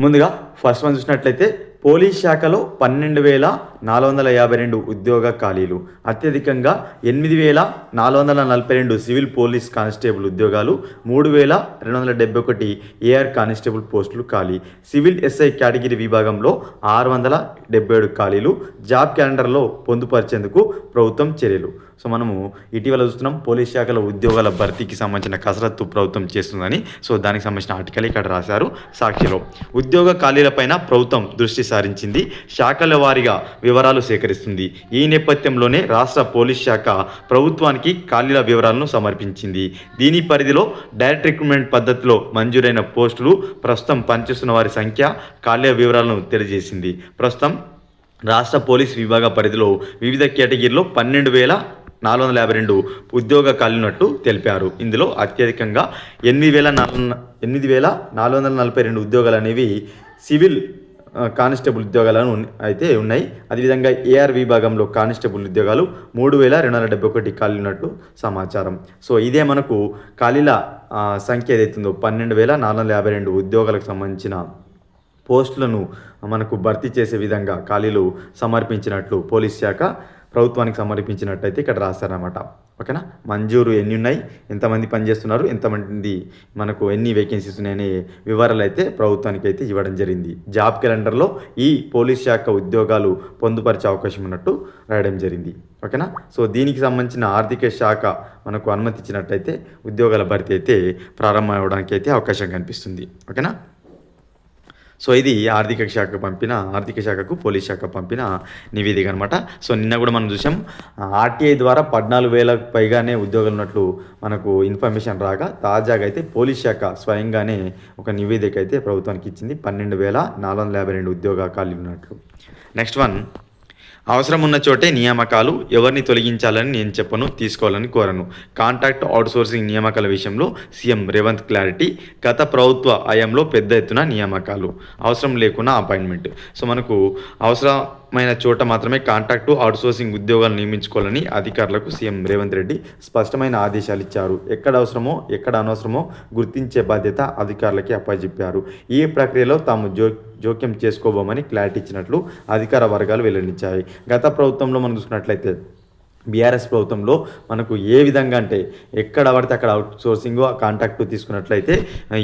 ముందుగా first one చూసినట్లయితే police శాఖలో పన్నెండు వేల నాలుగు వందల యాభై రెండు ఉద్యోగ ఖాళీలు. అత్యధికంగా ఎనిమిది వేల నాలుగు వందల నలభై రెండు సివిల్ పోలీస్ కానిస్టేబుల్ ఉద్యోగాలు మూడు వేల రెండు వందల డెబ్బై ఒకటి ఏఆర్ కానిస్టేబుల్ పోస్టులు ఖాళీ. సివిల్ ఎస్ఐ కేటగిరీ విభాగంలో ఆరు వందల డెబ్బై ఏడు ఖాళీలు జాబ్ క్యాలెండర్లో పొందుపరిచేందుకు ప్రభుత్వం చర్యలు. సో మనము ఇటీవల చూస్తున్నాం పోలీస్ శాఖల ఉద్యోగాల భర్తీకి సంబంధించిన కసరత్తు ప్రభుత్వం చేస్తుందని సో దానికి సంబంధించిన ఆర్టికల్ ఇక్కడ రాశారు. సాక్షిలో ఉద్యోగ ఖాళీలపైన ప్రభుత్వం దృష్టి సారించింది. శాఖల వారీగా వివరాలు సేకరిస్తుంది. ఈ నేపథ్యంలోనే రాష్ట్ర పోలీస్ శాఖ ప్రభుత్వానికి ఖాళీల వివరాలను సమర్పించింది. దీని పరిధిలో డైరెక్ట్ రిక్రూట్మెంట్ పద్ధతిలో మంజూరైన పోస్టులు ప్రస్తుతం పనిచేస్తున్న వారి సంఖ్య ఖాళీల వివరాలను తెలియజేసింది. ప్రస్తుతం రాష్ట్ర పోలీస్ విభాగ పరిధిలో వివిధ కేటగిరీలో పన్నెండు వేల నాలుగు వందల యాభై రెండు ఉద్యోగ ఖాళీనట్టు తెలిపారు. ఇందులో అత్యధికంగా ఎనిమిది వేల నాలుగు ఎనిమిది వేల నాలుగు వందల నలభై రెండు ఉద్యోగాలు అనేవి సివిల్ కానిస్టేబుల్ ఉద్యోగాలను అయితే ఉన్నాయి. అదేవిధంగా ఏఆర్ విభాగంలో కానిస్టేబుల్ ఉద్యోగాలు మూడు వేల రెండు వందల డెబ్బై ఒకటి ఖాళీ ఉన్నట్టు సమాచారం. సో ఇదే మనకు ఖాళీల సంఖ్య ఏదైతుందో పన్నెండు వేల నాలుగు వందల యాభై రెండు ఉద్యోగాలకు సంబంధించిన పోస్టులను మనకు భర్తీ చేసే విధంగా ఖాళీలు సమర్పించినట్లు పోలీస్ శాఖ ప్రభుత్వానికి సమర్పించినట్టయితే ఇక్కడ రాస్తారనమాట ఓకేనా? మంజూరు ఎన్ని ఉన్నాయి ఎంతమంది పనిచేస్తున్నారు? ఎంతమంది మనకు ఎన్ని వేకెన్సీస్ ఉన్నాయనే వివరాలు అయితే ప్రభుత్వానికి అయితే ఇవ్వడం జరిగింది. జాబ్ క్యాలెండర్లో ఈ పోలీస్ శాఖ ఉద్యోగాలు పొందుపరిచే అవకాశం ఉన్నట్టు రాయడం జరిగింది. ఓకేనా? సో దీనికి సంబంధించిన ఆర్థిక శాఖ మనకు అనుమతి ఇచ్చినట్టయితే ఉద్యోగాల భర్తీ అయితే ప్రారంభం అవ్వడానికి అయితే అవకాశం కనిపిస్తుంది. ఓకేనా? సో ఇది ఆర్థిక శాఖ పంపిన ఆర్థిక శాఖకు పోలీస్ శాఖ పంపిన నివేదిక అనమాట సో నిన్న కూడా మనం చూసాం ఆర్టీఐ ద్వారా పద్నాలుగు వేలకు పైగానే ఉద్యోగాలు ఉన్నట్లు మనకు ఇన్ఫర్మేషన్ రాగా తాజాగా అయితే పోలీస్ శాఖ స్వయంగానే ఒక నివేదిక అయితే ప్రభుత్వానికి ఇచ్చింది. పన్నెండు వేల నాలుగు వందల యాభై రెండు ఉద్యోగ ఖాళీలు ఉన్నట్లు. Next one. అవసరం ఉన్న చోటే నియామకాలు ఎవరిని తొలగించాలని నేను చెప్పను తీసుకోవాలని కోరను. కాంట్రాక్ట్ అవుట్సోర్సింగ్ నియామకాల విషయంలో సీఎం రేవంత్ క్లారిటీ గత ప్రభుత్వ హయాంలో పెద్ద ఎత్తున నియామకాలు. అవసరం లేకున్నా అపాయింట్మెంట్. సో మనకు అవసరమైన చోట మాత్రమే కాంట్రాక్టు అవుట్సోర్సింగ్ ఉద్యోగాలు నియమించుకోవాలని అధికారులకు సీఎం రేవంత్ రెడ్డి స్పష్టమైన ఆదేశాలు ఇచ్చారు. ఎక్కడ అవసరమో ఎక్కడ అనవసరమో గుర్తించే బాధ్యత అధికారులకి అప్పచెప్పారు. ఈ ప్రక్రియలో తాము జో జోక్యం చేసుకోబోమని క్లారిటీ ఇచ్చినట్లు అధికార వర్గాలు వెల్లడించాయి. గత ప్రభుత్వంలో మనం చూసుకున్నట్లయితే బీఆర్ఎస్ ప్రభుత్వంలో మనకు ఏ విధంగా అంటే ఎక్కడ పడితే అక్కడ అవుట్ సోర్సింగ్ కాంటాక్ట్ తీసుకున్నట్లయితే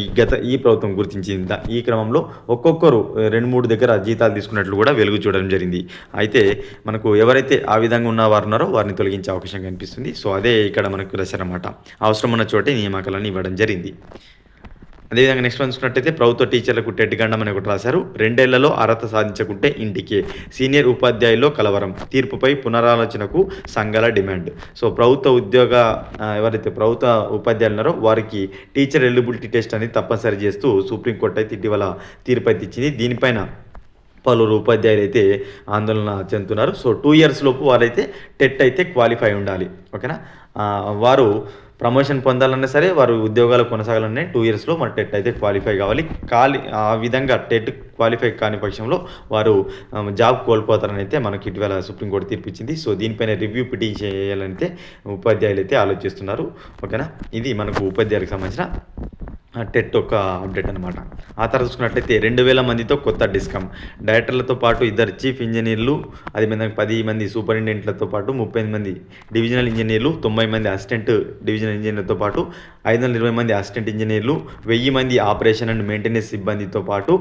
ఈ గత ఈ ప్రభుత్వం గుర్తించింది. ఈ క్రమంలో ఒక్కొక్కరు రెండు మూడు దగ్గర జీతాలు తీసుకున్నట్లు కూడా వెలుగు చూడడం జరిగింది. అయితే మనకు ఎవరైతే ఆ విధంగా ఉన్న వారు ఉన్నారో వారిని తొలగించే అవకాశం కనిపిస్తుంది. సో అదే ఇక్కడ మనకు రాశారన్నమాట అవసరం ఉన్న చోటే నియామకాలను ఇవ్వడం జరిగింది. అదేవిధంగా నెక్స్ట్ వన్ చూసుకున్నట్టయితే ప్రభుత్వ టీచర్లకు టెట్ గండం అని ఒకటి రాశారు. రెండేళ్ళలో అర్హత సాధించకుంటే ఇంటికే. సీనియర్ ఉపాధ్యాయుల్లో కలవరం. తీర్పుపై పునరాలోచనకు సంఘాల డిమాండ్. సో ప్రభుత్వ ఉద్యోగ ఎవరైతే ప్రభుత్వ ఉపాధ్యాయులు ఉన్నారో వారికి టీచర్ ఎలిజిబిలిటీ టెస్ట్ అనేది తప్పనిసరి చేస్తూ సుప్రీంకోర్టు అయితే ఇటీవల తీర్పు అయితే ఇచ్చింది. దీనిపైన పలువురు ఉపాధ్యాయులు అయితే ఆందోళన చెందుతున్నారు. సో టూ ఇయర్స్ లోపు వారైతే టెట్ అయితే క్వాలిఫై ఉండాలి. ఓకేనా? వారు ప్రమోషన్ పొందాలన్నా సరే వారు ఉద్యోగాలు కొనసాగాలనే టూ ఇయర్స్లో మన టెట్ అయితే క్వాలిఫై కావాలి. కాలి ఆ విధంగా టెట్ క్వాలిఫై కాని పక్షంలో వారు జాబ్ కోల్పోతారని అయితే మనకి ఇటీవల సుప్రీంకోర్టు తీర్పు ఇచ్చింది సో దీనిపైన రివ్యూ పిటిషన్ చేయాలంటే ఉపాధ్యాయులు అయితే ఆలోచిస్తున్నారు. ఓకేనా? ఇది మనకు ఉపాధ్యాయులకు సంబంధించిన టెట్ ఒక అప్డేట్ అనమాట ఆ తర్వాత చూసుకున్నట్లయితే రెండు వేల మందితో కొత్త డిస్కమ్. డైరెక్టర్లతో పాటు ఇద్దరు చీఫ్ ఇంజనీర్లు అది మీద పది మంది సూపరింటెండెంట్లతో పాటు ముప్పై మంది డివిజనల్ ఇంజనీర్లు తొంభై మంది అసిస్టెంట్ డివిజనల్ ఇంజనీర్లతో పాటు ఐదు వందల ఇరవై మంది అసిస్టెంట్ ఇంజనీర్లు వెయ్యి మంది ఆపరేషన్ అండ్ మెయింటెనెన్స్ సిబ్బందితో పాటు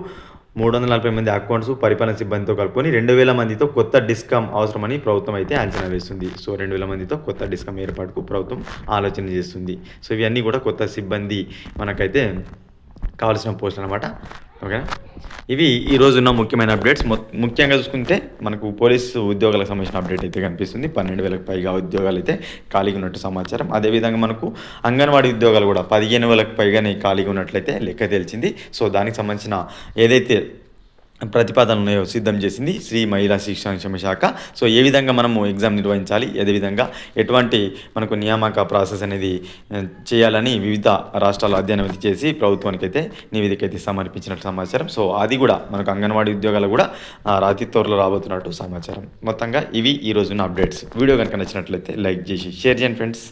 మూడు వందల నలభై మంది అకౌంట్స్ పరిపాలన సిబ్బందితో కలుపుకొని రెండు వేల మందితో కొత్త డిస్కమ్ అవసరమని ప్రభుత్వం అయితే అంచనా వేస్తుంది. సో రెండు వేల మందితో కొత్త డిస్కమ్ ఏర్పాటుకు ప్రభుత్వం ఆలోచన చేస్తుంది. సో ఇవన్నీ కూడా కొత్త సిబ్బంది మనకైతే కావాల్సిన పోస్టులు అనమాట ఓకేనా? ఇవి ఈ రోజున్న ముఖ్యమైన అప్డేట్స్. ముఖ్యంగా చూసుకుంటే మనకు పోలీసు ఉద్యోగాలకు సంబంధించిన అప్డేట్ అయితే కనిపిస్తుంది. పన్నెండు వేలకు పైగా ఉద్యోగాలు అయితే ఖాళీగా ఉన్నట్టు సమాచారం. అదేవిధంగా మనకు అంగన్వాడీ ఉద్యోగాలు కూడా పదిహేను వేలకు పైగానే ఖాళీగా ఉన్నట్లయితే లెక్క తెలిసింది సో దానికి సంబంధించిన ఏదైతే ప్రతిపాదనలు సిద్ధం చేసింది శ్రీ మహిళా శిక్షణ సంక్షేమ శాఖ. సో ఏ విధంగా మనము ఎగ్జామ్ నిర్వహించాలి అదేవిధంగా ఎటువంటి మనకు నియామక ప్రాసెస్ అనేది చేయాలని వివిధ రాష్ట్రాలు అధ్యయనం అయితే చేసి ప్రభుత్వానికి అయితే నివేదిక అయితే సమర్పించినట్టు సమాచారం. సో అది కూడా మనకు అంగన్వాడీ ఉద్యోగాలు కూడా రాతి త్వరలో రాబోతున్నట్టు సమాచారం. మొత్తంగా ఇవి ఈ రోజున అప్డేట్స్. వీడియో కనుక నచ్చినట్లయితే లైక్ చేసి షేర్ చేయండి ఫ్రెండ్స్.